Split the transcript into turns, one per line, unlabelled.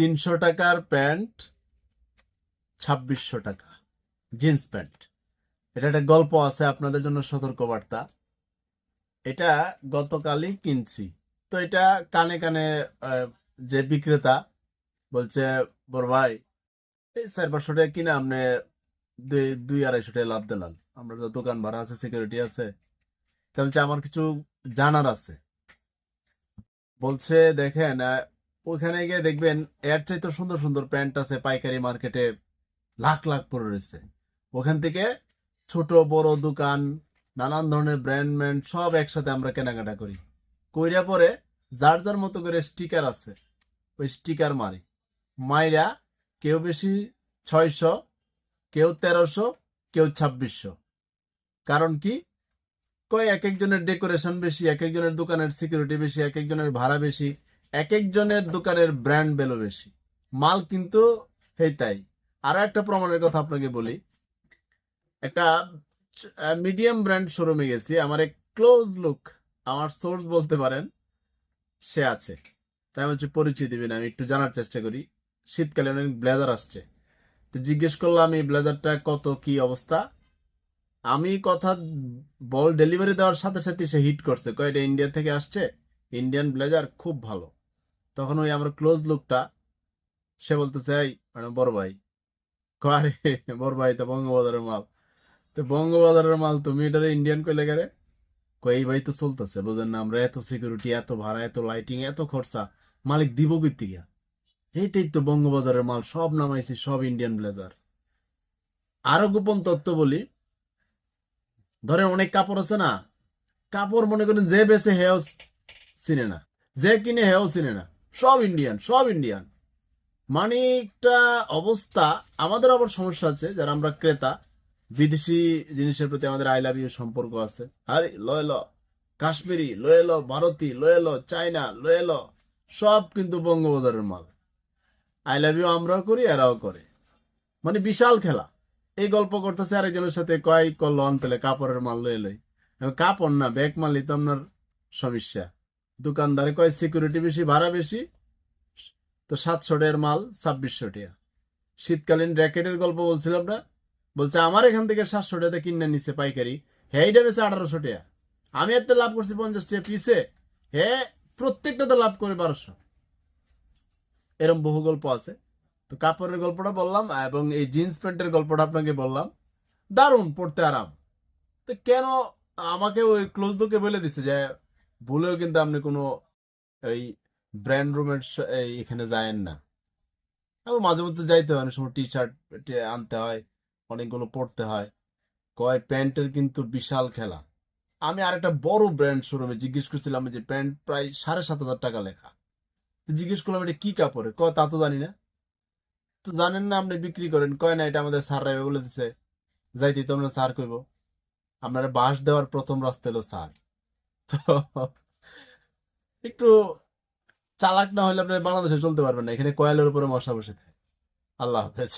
তিনশো টাকার প্যান্ট, ছাব্বিশশো টাকা। Jeans pant. এটা একটা গল্প আছে, আপনাদের জন্য সতর্কবার্তা। এটা গতকালই কিনছি। তো এটা কানে কানে যে বিক্রেতা বলছে, বড় ভাই, এই চার পাঁচশো টাকা কিনে আপনি দুই দুই আড়াইশো টাকা লাভ দিলাম। আমরা তো দোকান ভাড়া আছে সিকিউরিটি আছে। তা বলছে, আমার কিছু জানার আছে। বলছে, দেখেন আহ, ওইখানে গিয়ে দেখবেন এর চাইতে সুন্দর সুন্দর প্যান্ট আছে পাইকারি মার্কেটে লাখ লাখ পরে রয়েছে। ওখান থেকে ছোট বড় দোকান নানান ধরনের ব্র্যান্ড ম্যান্ড সব একসাথে আমরা কেনাকাটা করি। কইরা পরে যার যার মতো করে স্টিকার আছে ওই স্টিকার মারি। মাইরা কেউ বেশি ছয়শো কেউ তেরোশো কেউ ছাব্বিশশো। কারণ কি? কয় এক একজনের ডেকোরেশন বেশি এক একজনের দোকানের সিকিউরিটি বেশি এক একজনের ভাড়া বেশি। এক একজনের দোকানের ব্র্যান্ড ভ্যালু বেশি। মাল কিন্তু হেই তাই। আরও একটা প্রমাণের কথা আপনাকে বলি। একটা মিডিয়াম ব্র্যান্ড শোরুমে গেছি। আমার এক ক্লোজ লুক আমার সোর্স বলতে পারেন, সে আছে। তাই আমি হচ্ছে পরিচয় দিবেন, আমি একটু জানার চেষ্টা করি। শীতকালে অনেক ব্লেজার আসছে। তো জিজ্ঞেস করলাম, এই ব্লেজারটা কত? কি অবস্থা? আমি কথা বল ডেলিভারি দেওয়ার সাথে সাথে সে হিট করছে। কয়, এটা ইন্ডিয়া থেকে আসছে? ইন্ডিয়ান ব্লেজার খুব ভালো। তখন ওই আমার ক্লোজ লুকটা, সে বলতেছে মানে বড় ভাই। কয়, আরে, বড় ভাই তো বঙ্গবাজারের মাল। তো বঙ্গবাজারের মাল তুমি এটারে ইন্ডিয়ান কইলে গেলে? কই ভাই তো চলতেছে, বুঝেন না আমরা এত সিকিউরিটি এত ভাড়া, এত লাইটিং এত খরচা, মালিক দিব কইতে গিয়া? এইটাই তো বঙ্গবাজারের মাল, সব নামাইছি, সব ইন্ডিয়ান ব্লেজার আরও গোপন তত্ত্ব বলি। ধরেন অনেক কাপড় আছে না? কাপড় মনে করেন যে বেছে হেও চিনে না। যে কিনে হেও চিনে না। সব ইন্ডিয়ান সব ইন্ডিয়ান মানে একটা অবস্থা, আমাদের আবার সমস্যা আছে, যারা আমরা ক্রেতা, বিদেশি জিনিসের প্রতি আমাদের আই লাভ ইউ সম্পর্ক আছে। আরে, লয়ে ল, কাশ্মীরি, লয়ে ল, ভারতী, লয়ে ল চাইনা লয়ে সব কিন্তু বঙ্গবাজারের মাল। আই লাভ ইউ আমরাও করি, এরাও করে। মানে বিশাল খেলা। এই গল্প করতেছে আরেকজনের সাথে, কয় করল অন্তলে কাপড়ের মাল লয়ে লই। কাপড় না, ব্যাগ মাল তো আপনার সমস্যা। দোকানদারে কয় সিকিউরিটি বেশি, ভাড়া বেশি? তো সাতশো টাকার মাল, ছাব্বিশশো টাকা। শীতকালীন র্যাকেটের গল্প বলছিলাম না বলছে, আমার এখান থেকে সাতশো টাকাতে কিনে নিচ্ছে পাইকারি। হ্যাঁ বেছে আঠারোশো টাকা। আমি এত লাভ করছি পঞ্চাশ টাকা পিসে। হ্যাঁ প্রত্যেকটাতে লাভ করে বারোশো। এরকম বহু গল্প আছে। তো কাপড়ের গল্পটা বললাম, এবং এই জিন্স প্যান্টের গল্পটা আপনাকে বললাম। দারুণ, পড়তে আরাম। তো কেন আমাকে ওই ক্লোজ দোকে বলে দিচ্ছে যে ভুলেও কিন্তু আপনি কোনো এই ব্র্যান্ড রুমের এখানে যায়েন না। এবং মাঝে মধ্যে যাইতে হয়, অনেক সময় টি শার্ট আনতে হয়, অনেকগুলো পড়তে হয়। কয় প্যান্টের কিন্তু বিশাল খেলা। আমি আর একটা বড় ব্র্যান্ড শোরুমে জিজ্ঞেস করছিলাম যে প্যান্ট প্রায় সাড়ে সাত হাজার টাকা লেখা। তো জিজ্ঞেস করলাম, এটা কি কাপড়ে? কয়, তা তো জানি না। তো জানেন না, আপনি বিক্রি করেন। কয়, না, এটা আমাদের স্যার রাইবে বলে দিছে। যাইতে তো আমরা স্যার কইব। আপনার বাস দেওয়ার প্রথম রাস্তা হলো স্যার। তো একটু চালাক না হলে আপনি বাংলাদেশে চলতে পারবেন না। এখানে কয়েলের উপরে মশা বসে থাকে। আল্লাহ হাফেজ।